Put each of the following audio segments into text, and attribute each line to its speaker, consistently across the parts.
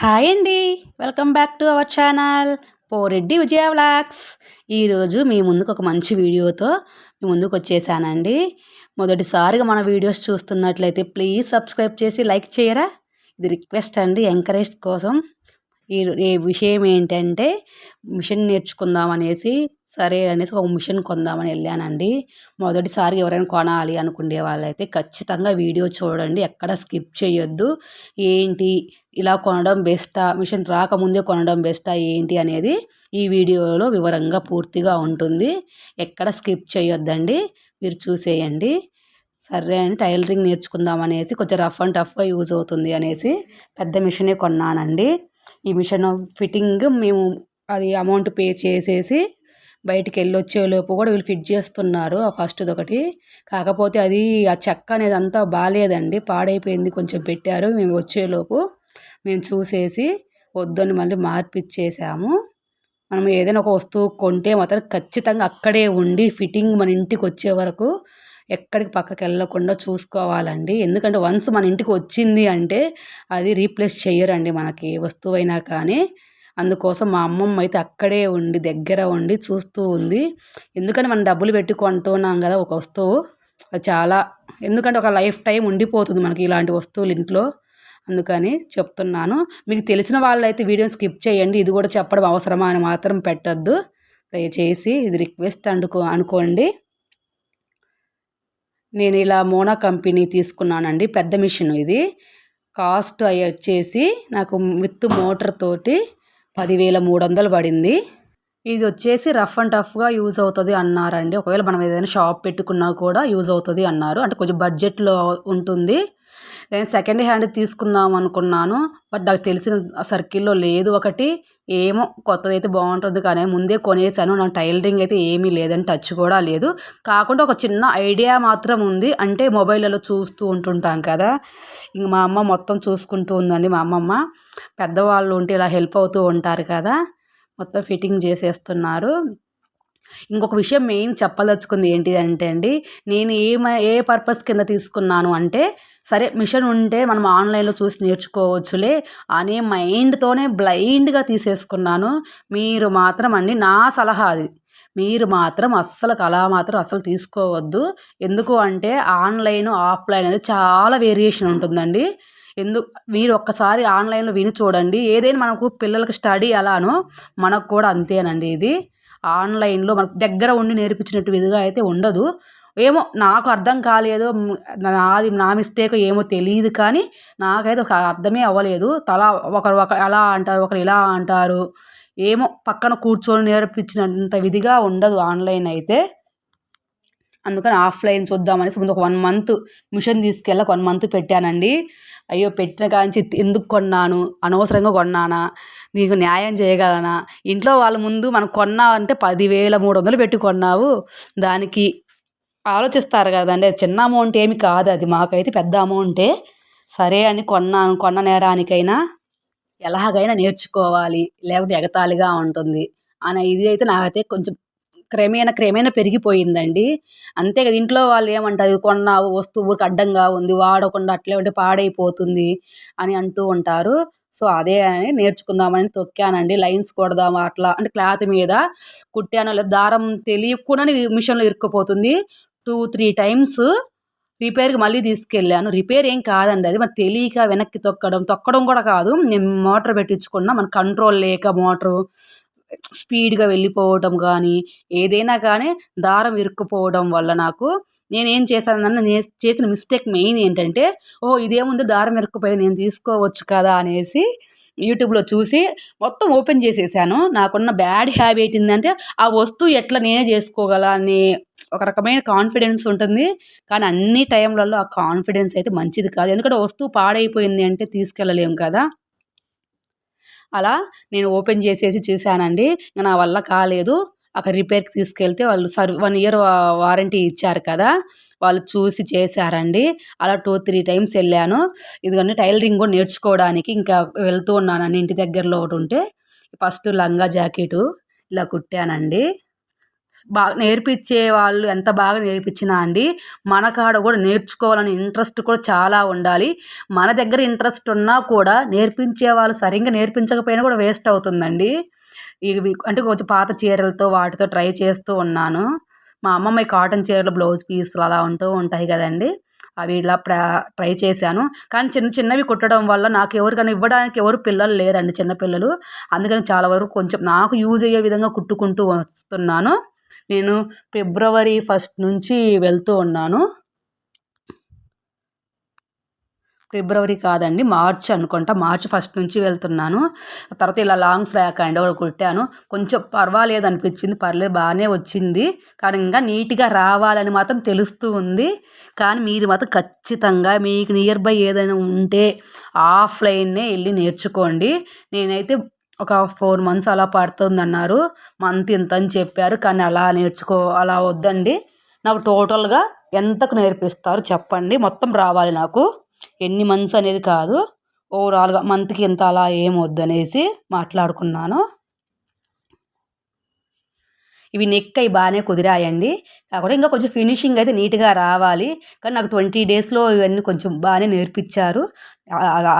Speaker 1: Hi అండి. Welcome back to our channel. Poreddy Vijaya vlogs. ఈరోజు మీ ముందుకు ఒక మంచి వీడియోతో మీ ముందుకు వచ్చేసానండి. మొదటిసారిగా మన వీడియోస్ చూస్తున్నట్లయితే ప్లీజ్ సబ్స్క్రైబ్ చేసి లైక్ చేయరా. ఇది రిక్వెస్ట్ అండి ఎంకరేజ్ కోసం. ఈ ఈ విషయం ఏంటంటే మిషన్ నేర్చుకుందాం అనేసి సరే అనేసి ఒక మిషన్ కొందామని వెళ్ళానండి. మొదటిసారి ఎవరైనా కొనాలి అనుకునే వాళ్ళైతే ఖచ్చితంగా వీడియో చూడండి. ఎక్కడ స్కిప్ చేయొద్దు. ఏంటి? ఇలా కొనడం బెస్టా? మిషన్ రాకముందే కొనడం బెస్టా? ఏంటి? అనేది ఈ వీడియోలో వివరంగా పూర్తిగా ఉంటుంది. ఎక్కడ స్కిప్ చేయొద్దండి. మీరు చూసేయండి. సరే అని టైలరింగ్ నేర్చుకుందాం అనేసి కొంచెం రఫ్ అండ్ టఫ్గా యూజ్ అవుతుంది అనేసి పెద్ద మిషనే కొన్నానండి. ఈ మిషన్ ఫిట్టింగ్ మేము అది అమౌంట్ పే చేసేసి బయటికి వెళ్ళి వచ్చేలోపు కూడా వీళ్ళు ఫిట్ చేస్తున్నారు. ఆ ఫస్ట్ది ఒకటి కాకపోతే అది ఆ చెక్క అనేది అంతా బాగాలేదండి పాడైపోయింది కొంచెం పెట్టారు. మేము వచ్చేలోపు మేము చూసేసి వద్దని మళ్ళీ మార్పిచ్చేసాము. మనం ఏదైనా ఒక వస్తువు కొంటే మాత్రం ఖచ్చితంగా అక్కడే ఉండి ఫిట్టింగ్ మన ఇంటికి వచ్చే వరకు ఎక్కడికి పక్కకి వెళ్ళకుండా చూసుకోవాలండి. ఎందుకంటే వన్స్ మన ఇంటికి వచ్చింది అంటే అది రీప్లేస్ చేయరండి మనకి వస్తువైనా కానీ. అందుకోసం మా అమ్మమ్మ అయితే అక్కడే ఉండి దగ్గర ఉండి చూస్తూ ఉంది. ఎందుకంటే మనం డబ్బులు పెట్టి కొంటున్నాం కదా ఒక వస్తువు. అది చాలా ఎందుకంటే ఒక లైఫ్ టైం ఉండిపోతుంది మనకి ఇలాంటి వస్తువులు ఇంట్లో. అందుకని చెప్తున్నాను. మీకు తెలిసిన వాళ్ళైతే వీడియో స్కిప్ చేయండి. ఇది కూడా చెప్పడం అవసరమా అని మాత్రం పెట్టద్దు. దయచేసి ఇది రిక్వెస్ట్ అనుకో అనుకోండి. నేను ఇలా మోనా కంపెనీ తీసుకున్నానండి. పెద్ద మిషన్ ఇది. కాస్ట్ అయ్యి వచ్చేసి నాకు విత్ మోటార్ తోటి పదివేల మూడు వందలు పడింది. ఇది వచ్చేసి రఫ్ అండ్ టఫ్గా యూజ్ అవుతుంది అన్నారండి. ఒకవేళ మనం ఏదైనా షాప్ పెట్టుకున్నా కూడా యూజ్ అవుతుంది అన్నారు. అంటే కొంచెం బడ్జెట్లో ఉంటుంది. నేను సెకండ్ హ్యాండ్ తీసుకుందాం అనుకున్నాను బట్ నాకు తెలిసిన సర్కిల్లో లేదు ఒకటి. ఏమో కొత్తది అయితే బాగుంటుంది కానీ ముందే కొనేసాను నా టైలరింగ్ అయితే ఏమీ లేదని టచ్ కూడా లేదు. కాకుండా ఒక చిన్న ఐడియా మాత్రం ఉంది అంటే మొబైల్లో చూస్తూ ఉంటుంటాం కదా. ఇంక మా అమ్మ మొత్తం చూసుకుంటూ ఉందండి మా అమ్మమ్మ. పెద్దవాళ్ళు ఉంటే ఇలా హెల్ప్ అవుతూ ఉంటారు కదా. మొత్తం ఫిట్టింగ్ చేసేస్తున్నారు. ఇంకొక విషయం మెయిన్ చెప్పదలుచుకుంది ఏంటి అంటే అండి నేను ఏ ఏ పర్పస్ కింద తీసుకున్నాను అంటే సరే మిషన్ ఉంటే మనం ఆన్లైన్లో చూసి నేర్చుకోవచ్చులే అనే మైండ్తోనే బ్లైండ్గా తీసేసుకున్నాను. మీరు మాత్రం అండి నా సలహా అది. మీరు మాత్రం అస్సలు కళ మాత్రం అస్సలు తీసుకోవద్దు. ఎందుకు అంటే ఆన్లైన్ ఆఫ్లైన్ అనేది చాలా వేరియేషన్ ఉంటుందండి. ఎందుకు మీరు ఒక్కసారి ఆన్లైన్లో విని చూడండి. ఏదైనా మనకు పిల్లలకు స్టడీ అలానో మనకు కూడా అంతేనండి ఇది. ఆన్లైన్లో మనకు దగ్గర ఉండి నేర్పించినట్టు విధిగా అయితే ఉండదు. ఏమో నాకు అర్థం కాలేదు నాది నా మిస్టేక్ ఏమో తెలియదు కానీ నాకైతే అర్థమే అవ్వలేదు. తల ఒకరు ఒక అలా అంటారు ఒకరు ఇలా అంటారు. ఏమో పక్కన కూర్చొని నేర్పించినంత విధిగా ఉండదు ఆన్లైన్ అయితే. అందుకని ఆఫ్లైన్ చూద్దామనేసి ముందు ఒక వన్ మంత్ మిషన్ తీసుకెళ్ళి వన్ మంత్ పెట్టానండి. అయ్యో పెట్టిన కాంచి ఎందుకు కొన్నాను? అనవసరంగా కొన్నానా? నీకు న్యాయం చేయగలనా? ఇంట్లో వాళ్ళ ముందు మనం కొన్నావంటే పదివేల మూడు వందలు పెట్టి కొన్నావు. దానికి ఆలోచిస్తారు కదండి. చిన్న అమౌంట్ ఏమి కాదు అది. మాకైతే పెద్ద అమౌంటే సరే అని కొన్నాను కొన్న నేరానికైనా ఎలాగైనా నేర్చుకోవాలి. లేకపోతే ఎగతాళిగా ఉంటుంది. అని ఇది అయితే నాకైతే కొంచెం క్రమేణ క్రమేణ పెరిగిపోయిందండి. అంతే కదా ఇంట్లో వాళ్ళు ఏమంటారు? కొన్న వస్తువు ఊరికి అడ్డంగా ఉంది వాడకుండా అట్లే ఉంటే పాడైపోతుంది అని అంటూ ఉంటారు. సో అదే అని నేర్చుకుందామని తొక్కానండి. లైన్స్ కొడదాము అట్లా. అంటే క్లాత్ మీద కుట్టాను లేదా దారం తెలియకుండానే మిషన్లో ఇరుక్కుపోతుంది. టూ త్రీ టైమ్స్ రిపేర్కి మళ్ళీ తీసుకెళ్ళాను. రిపేర్ ఏం కాదండి. అది మరి తెలియక వెనక్కి తొక్కడం. తొక్కడం కూడా కాదు. నేను మోటార్ పెట్టించుకున్నా మన కంట్రోల్ లేక మోటరు స్పీడ్గా వెళ్ళిపోవటం కానీ ఏదైనా కానీ దారం ఇరుక్కుపోవడం వల్ల నాకు నేనేం చేశానన్న నేను చేసిన మిస్టేక్ మెయిన్ ఏంటంటే ఓ ఇదేముంది దారం ఇరుక్కుపోయి నేను తీసుకోవచ్చు కదా అనేసి యూట్యూబ్లో చూసి మొత్తం ఓపెన్ చేసేసాను. నాకున్న బ్యాడ్ హ్యాబిట్ ఏంటంటే ఆ వస్తువు ఎట్లా నేనే చేసుకోగల అని ఒక రకమైన కాన్ఫిడెన్స్ ఉంటుంది. కానీ అన్ని టైంలలో ఆ కాన్ఫిడెన్స్ అయితే మంచిది కాదు. ఎందుకంటే వస్తువు పాడైపోయింది అంటే తీసుకెళ్ళలేము కదా. అలా నేను ఓపెన్ చేసేసి చూశానండి. నా వల్ల కాలేదు. అక్కడ రిపేర్కి తీసుకెళ్తే వాళ్ళు సర్ వన్ ఇయర్ వారంటీ ఇచ్చారు కదా. వాళ్ళు చూసి చేశారండి. అలా టూ త్రీ టైమ్స్ వెళ్ళాను. ఇదిగోండి టైలరింగ్ కూడా నేర్చుకోవడానికి ఇంకా వెళ్తూ ఉన్నానండి. ఇంటి దగ్గరలో ఒకటి ఉంటే ఫస్ట్ లంగా జాకెటు ఇలా కుట్టానండి. బాగా నేర్పించే వాళ్ళు ఎంత బాగా నేర్పించినా అండి మన కాడ కూడా నేర్చుకోవాలని ఇంట్రెస్ట్ కూడా చాలా ఉండాలి. మన దగ్గర ఇంట్రెస్ట్ ఉన్నా కూడా నేర్పించే వాళ్ళు సరిగ్గా నేర్పించకపోయినా కూడా వేస్ట్ అవుతుందండి. ఇవి అంటే కొంచెం పాత చీరలతో వాటితో ట్రై చేస్తూ ఉన్నాను. మా అమ్మమ్మ కాటన్ చీరలు బ్లౌజ్ పీసులు అలా ఉంటూ ఉంటాయి కదండి. అవి ఇలా ప్రా ట్రై చేశాను. కానీ చిన్న చిన్నవి కుట్టడం వల్ల నాకు ఎవరికైనా ఇవ్వడానికి ఎవరు పిల్లలు లేరండి చిన్నపిల్లలు. అందుకని చాలా వరకు కొంచెం నాకు యూజ్ అయ్యే విధంగా కుట్టుకుంటూ వస్తున్నాను. నేను ఫిబ్రవరి ఫస్ట్ నుంచి వెళ్తూ ఉన్నాను. ఫిబ్రవరి కాదండి మార్చ్ అనుకుంటా. మార్చ్ ఫస్ట్ నుంచి వెళ్తున్నాను. తర్వాత ఇలా లాంగ్ ఫ్రాక్ అండి ఒకటి కుట్టాను. కొంచెం పర్వాలేదు అనిపించింది పర్లేదు బాగానే వచ్చింది. కానీ ఇంకా నీట్గా రావాలని మాత్రం తెలుస్తూ ఉంది. కానీ మీరు మాత్రం ఖచ్చితంగా మీకు నియర్ బై ఏదైనా ఉంటే ఆఫ్లైన్నే వెళ్ళి నేర్చుకోండి. నేనైతే ఒక ఫోర్ మంత్స్ అలా పడుతుంది అన్నారు మంత్ ఇంత అని చెప్పారు. కానీ అలా నేర్చుకో అలా వద్దండి. నాకు టోటల్గా ఎంతకు నేర్పిస్తారు చెప్పండి. మొత్తం రావాలి నాకు. ఎన్ని మంత్స్ అనేది కాదు. ఓవరాల్గా మంత్కి ఇంత అలా ఏం వద్దనేసి మాట్లాడుకున్నాను. ఇవి నెక్ అవి బాగానే కుదిరాయండి. కాకపోతే ఇంకా కొంచెం ఫినిషింగ్ అయితే నీట్గా రావాలి. కానీ నాకు ట్వంటీ డేస్లో ఇవన్నీ కొంచెం బాగానే నేర్పించారు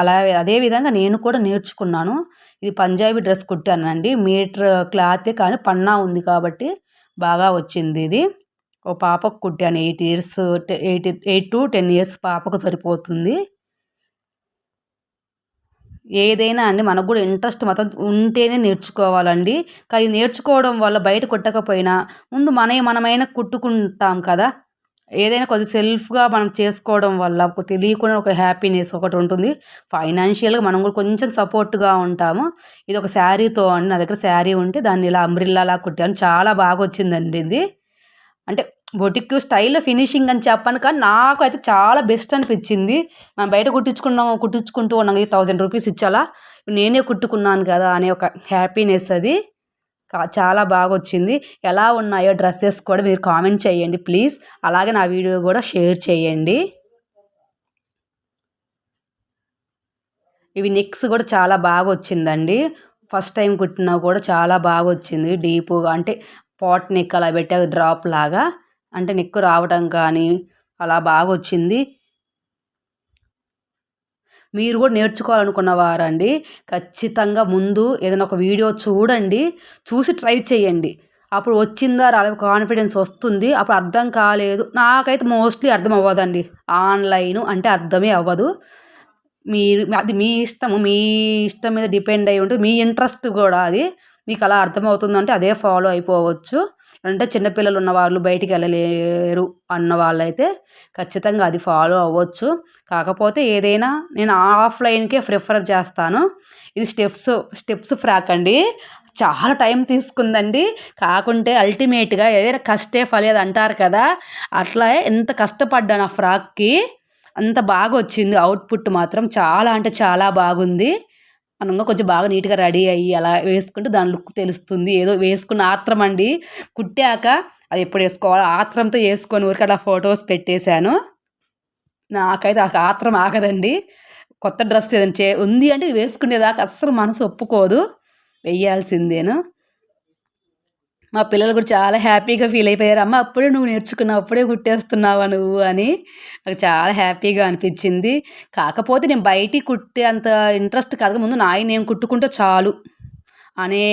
Speaker 1: అలా అదే విధంగా నేను కూడా నేర్చుకున్నాను. ఇది పంజాబీ డ్రెస్ కుట్టానండి. మీటర్ క్లాతే కానీ పన్నా ఉంది కాబట్టి బాగా వచ్చింది ఇది. ఓ పాపకు కుట్టాను eight years eight eight to ten years పాపకు సరిపోతుంది. ఏదైనా అండి మనకు కూడా ఇంట్రెస్ట్ మొత్తం ఉంటేనే నేర్చుకోవాలండి. కానీ నేర్చుకోవడం వల్ల బయట కుట్టకపోయినా ముందు మనమే మనమైనా కుట్టుకుంటాం కదా. ఏదైనా కొద్ది సెల్ఫ్గా మనం చేసుకోవడం వల్ల ఒక తెలియకుండా ఒక హ్యాపీనెస్ ఒకటి ఉంటుంది. ఫైనాన్షియల్గా మనం కూడా కొంచెం సపోర్ట్గా ఉంటాము. ఇది ఒక శారీతో అండి. నా దగ్గర శారీ ఉంటే దాన్ని ఇలా అంబ్రిల్లాలా కుట్టాను. చాలా బాగా వచ్చిందండి ఇది. అంటే బొటిక్ స్టైల్లో ఫినిషింగ్ అని చెప్పాను కానీ నాకు అయితే చాలా బెస్ట్ అనిపించింది. మనం బయట కుట్టించుకున్నాం కుట్టించుకుంటూ ఉన్నాం థౌజండ్ రూపీస్ ఇచ్చాలా. నేనే కుట్టుకున్నాను కదా అనే ఒక హ్యాపీనెస్ అది. చాలా బాగా వచ్చింది ఎలా ఉన్నాయో డ్రెస్సెస్ కూడా మీరు కామెంట్ చేయండి ప్లీజ్. అలాగే నా వీడియో కూడా షేర్ చేయండి. ఇవి నెక్స్ కూడా చాలా బాగా వచ్చిందండి ఫస్ట్ టైం కుట్టినా కూడా చాలా బాగా వచ్చింది డీపుగా అంటే పాట్ నెక్ అలా పెట్టే డ్రాప్ లాగా. అంటే నిక్కు రావటం కానీ అలా బాగా వచ్చింది మీరు కూడా నేర్చుకోవాలనుకున్న వారండి. ఖచ్చితంగా ముందు ఏదైనా ఒక వీడియో చూడండి. చూసి ట్రై చేయండి. అప్పుడు వచ్చిందా రాలే కాన్ఫిడెన్స్ వస్తుంది. అప్పుడు అర్థం కాలేదు. నాకైతే మోస్ట్లీ అర్థం అవ్వదండి ఆన్లైన్ అంటే అర్థమే అవ్వదు. మీరు అది మీ ఇష్టము మీ ఇష్టం మీద డిపెండ్ అయి ఉంటుంది. మీ ఇంట్రెస్ట్ కూడా అది. మీకు అలా అర్థమవుతుందంటే అదే ఫాలో అయిపోవచ్చు. అంటే చిన్నపిల్లలు ఉన్న వాళ్ళు బయటికి వెళ్ళలేరు అన్న వాళ్ళైతే ఖచ్చితంగా అది ఫాలో అవ్వచ్చు. కాకపోతే ఏదైనా నేను ఆఫ్లైన్కే ప్రిఫర్ చేస్తాను. ఇది స్టెప్స్ స్టెప్స్ ఫ్రాక్ అండి. చాలా టైం తీసుకుందండి. కాకుంటే అల్టిమేట్గా ఏదైనా కష్టే ఫలేదు అంటారు కదా. అట్లా ఎంత కష్టపడ్డాను ఆ ఫ్రాక్కి. అంత బాగా వచ్చింది అవుట్పుట్ మాత్రం చాలా అంటే చాలా బాగుంది. మనం కొంచెం బాగా నీట్గా రెడీ అయ్యి అలా వేసుకుంటే దాని లుక్ తెలుస్తుంది. ఏదో వేసుకున్న ఆత్రం అండి. కుట్టాక అది ఎప్పుడు వేసుకోవాలి ఆత్రంతో వేసుకొని ఊరికి అలా ఫొటోస్ పెట్టేశాను. నాకైతే ఆ ఆత్రం ఆగదండి. కొత్త డ్రెస్ ఏదైనా చే ఉంది అంటే వేసుకునేదాకా అస్సలు మనసు ఒప్పుకోదు. వెయ్యాల్సిందేను మా పిల్లలు కూడా చాలా హ్యాపీగా ఫీల్ అయిపోయారు. అమ్మ అప్పుడే నువ్వు నేర్చుకున్నావు అప్పుడే కుట్టేస్తున్నావా నువ్వు? అని నాకు చాలా హ్యాపీగా అనిపించింది. కాకపోతే నేను బయటికి కుట్టే అంత ఇంట్రెస్ట్ కాదు. ముందు నాయి నేను కుట్టుకుంటే చాలు అనే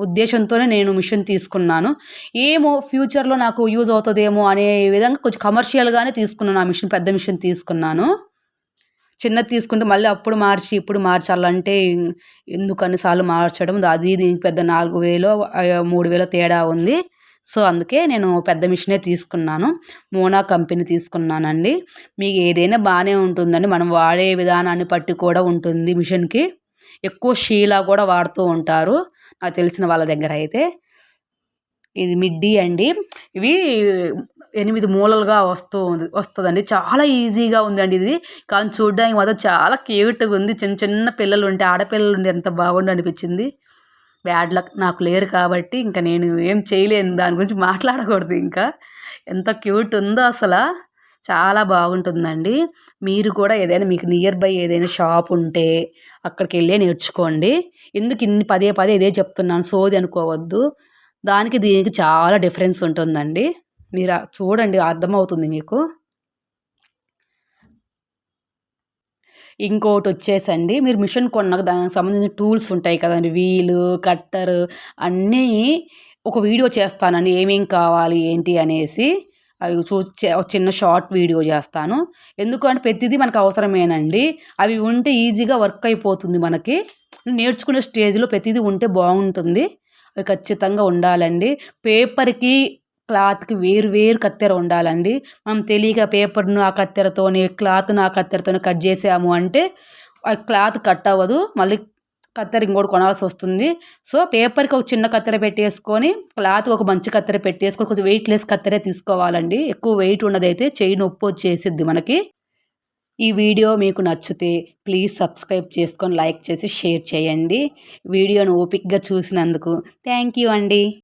Speaker 1: ఉద్దేశంతోనే నేను మిషన్ తీసుకున్నాను. ఏమో ఫ్యూచర్లో నాకు యూజ్ అవుతుందేమో అనే విధంగా కొంచెం కమర్షియల్గానే తీసుకున్నాను. ఆ మిషన్ పెద్ద మిషన్ తీసుకున్నాను. చిన్నది తీసుకుంటే మళ్ళీ అప్పుడు మార్చి ఇప్పుడు మార్చాలంటే ఎందుకు అన్నిసార్లు మార్చడం అది దీనికి పెద్ద నాలుగు వేలు మూడు వేల తేడా ఉంది. సో అందుకే నేను పెద్ద మిషనే తీసుకున్నాను. మోనా కంపెనీ తీసుకున్నానండి. మీకు ఏదైనా బాగానే ఉంటుందండి. మనం వాడే విధానాన్ని బట్టి కూడా ఉంటుంది మిషన్కి. ఎక్కువ షీలా కూడా వాడుతూ ఉంటారు. నాకు తెలిసిన వాళ్ళ దగ్గర అయితే. ఇది మిడ్డీ అండి. ఇవి ఎనిమిది మూలలుగా వస్తూ ఉంది వస్తుందండి. చాలా ఈజీగా ఉందండి ఇది. కానీ చూడడానికి మాత్రం చాలా క్యూట్గా ఉంది. చిన్న చిన్న పిల్లలు ఉంటే ఆడపిల్లలు ఉంటే ఎంత బాగుండు అనిపించింది. బ్యాడ్ లక్ నాకు లేరు కాబట్టి ఇంకా నేను ఏం చేయలేను. దాని గురించి మాట్లాడకూడదు ఇంకా. ఎంత క్యూట్ ఉందో అసలు. చాలా బాగుంటుందండి. మీరు కూడా ఏదైనా మీకు నియర్ బై ఏదైనా షాప్ ఉంటే అక్కడికి వెళ్ళే నేర్చుకోండి. ఎందుకు ఇన్ని పదే పదే ఇదే చెప్తున్నాను. సోది అనుకోవద్దు. దానికి దీనికి చాలా డిఫరెన్స్ ఉంటుందండి. మీరు చూడండి అర్థమవుతుంది మీకు. ఇంకోటి వచ్చేసండి మీరు మిషన్ కొన్నాక దానికి సంబంధించిన టూల్స్ ఉంటాయి కదండి వీలు కట్టర్ అన్నీ ఒక వీడియో చేస్తానండి ఏమేం కావాలి ఏంటి అనేసి. అవి చూ చే- ఒక చిన్న షార్ట్ వీడియో చేస్తాను. ఎందుకంటే ప్రతిదీ మనకు అవసరమేనండి. అవి ఉంటే ఈజీగా వర్క్ అయిపోతుంది మనకి. నేర్చుకునే స్టేజ్లో ప్రతిదీ ఉంటే బాగుంటుంది. అవి ఖచ్చితంగా ఉండాలండి. పేపర్కి క్లాత్కి వేరు వేరు కత్తెర ఉండాలండి. మనం తెలియక పేపర్ను ఆ కత్తెరతోని క్లాత్ను ఆ కత్తెరతోని కట్ చేసాము అంటే ఆ క్లాత్ కట్ అవ్వదు. మళ్ళీ కత్తెర ఇంకోటి కొనాల్సి వస్తుంది. సో పేపర్కి ఒక చిన్న కత్తెర పెట్టేసుకొని క్లాత్ ఒక మంచి కత్తెర పెట్టేసుకొని కొంచెం వెయిట్ లెస్ కత్తెరే తీసుకోవాలండి. ఎక్కువ వెయిట్ ఉన్నదైతే చెయ్యి నొప్పి వచ్చేసిద్ది మనకి. ఈ వీడియో మీకు నచ్చితే ప్లీజ్ సబ్స్క్రైబ్ చేసుకొని లైక్ చేసి షేర్ చేయండి. వీడియోను ఓపిక్గా చూసినందుకు థ్యాంక్ యూ అండి.